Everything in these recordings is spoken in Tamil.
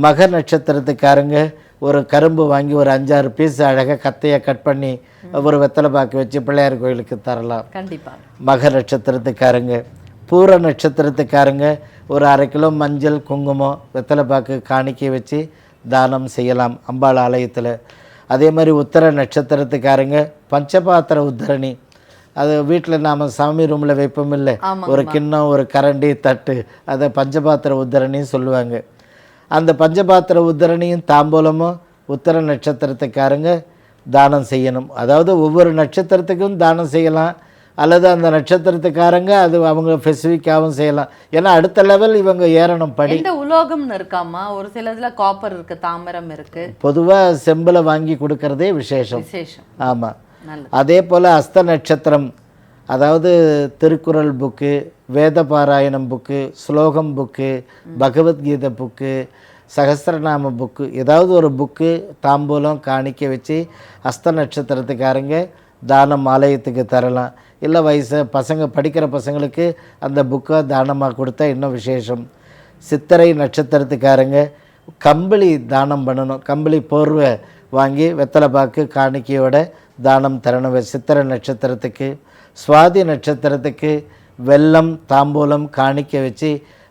மக நட்சத்திரத்துக்காரங்க ஒரு கரும்பு வாங்கி ஒரு அஞ்சாறு பீஸ் அழகாக கத்தையை கட் பண்ணி ஒரு வெத்தலை பாக்கு வச்சு பிள்ளையார் கோயிலுக்கு தரலாம். கண்டிப்பா. மக நட்சத்திரத்துக்காரங்க பூர நட்சத்திரத்துக்காரங்க ஒரு அரை கிலோ மஞ்சள் குங்குமம் வெத்தலை பாக்கு காணிக்கை வச்சு தானம் செய்யலாம் அம்பாள் ஆலயத்தில். அதே மாதிரி உத்தர நட்சத்திரத்துக்காரங்க பஞ்சபாத்திர உத்தரணி. அது வீட்டில் நாம் சாமி ரூமில் வைப்போம் இல்லை? ஒரு கிண்ணம் ஒரு கரண்டி தட்டு அதை பஞ்சபாத்திர உத்தரணின்னு சொல்லுவாங்க. அந்த பஞ்சபாத்திர உத்தரணியும் தாம்பூலமும் உத்தர நட்சத்திரத்துக்காரங்க தானம் செய்யணும். அதாவது ஒவ்வொரு நட்சத்திரத்துக்கும் தானம் செய்யலாம். அல்லது அந்த நட்சத்திரத்துக்காரங்க அது அவங்க ஸ்பெசிஃபிக்காகவும் செய்யலாம். ஏன்னா அடுத்த லெவல் இவங்க ஏறணும் படி. எந்த உலோகம்னு இருக்காமா ஒரு சிலதுல காப்பர் இருக்கு தாமிரம் இருக்கு. பொதுவாக செம்பில் வாங்கி கொடுக்கறதே விசேஷம். விசேஷம். ஆமாம் அதே போல் அஸ்த நட்சத்திரம் அதாவது திருக்குறள் புக்கு வேத பாராயணம் புக்கு ஸ்லோகம் புக்கு பகவத்கீதை புக்கு சகஸ்ரநாம புக்கு ஏதாவது ஒரு புக்கு தாம்பூலம் காணிக்க வச்சு அஸ்த நட்சத்திரத்துக்காரங்க தானம் ஆலயத்துக்கு தரலாம். இல்லை வயசு பசங்க படிக்கிற பசங்களுக்கு அந்த புக்கை தானமாக கொடுத்தா இன்னும் விசேஷம்? சித்திரை நட்சத்திரத்துக்காரங்க கம்பளி தானம் பண்ணணும். கம்பளி போர்வை வாங்கி வெத்தலை பாக்கு காணிக்கையோட தானம் தரணும் சித்திரை நட்சத்திரத்துக்கு சுவாதி நட்சத்திரத்துக்கு வெல்லம் தாம்பூலம் காணிக்க வச்சு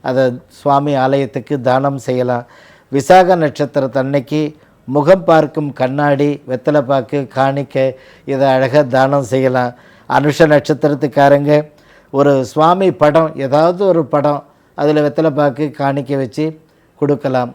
அதை சுவாமி ஆலயத்துக்கு தானம் செய்யலாம். விசாக நட்சத்திரத்தன்னைக்கு முகம் பார்க்கும் கண்ணாடி வெத்தலை காணிக்க இதை அழகாக தானம் செய்யலாம். அனுஷ நட்சத்திரத்துக்காரங்க ஒரு சுவாமி படம் ஏதாவது ஒரு படம் அதில் வெத்தலை காணிக்க வச்சு கொடுக்கலாம்.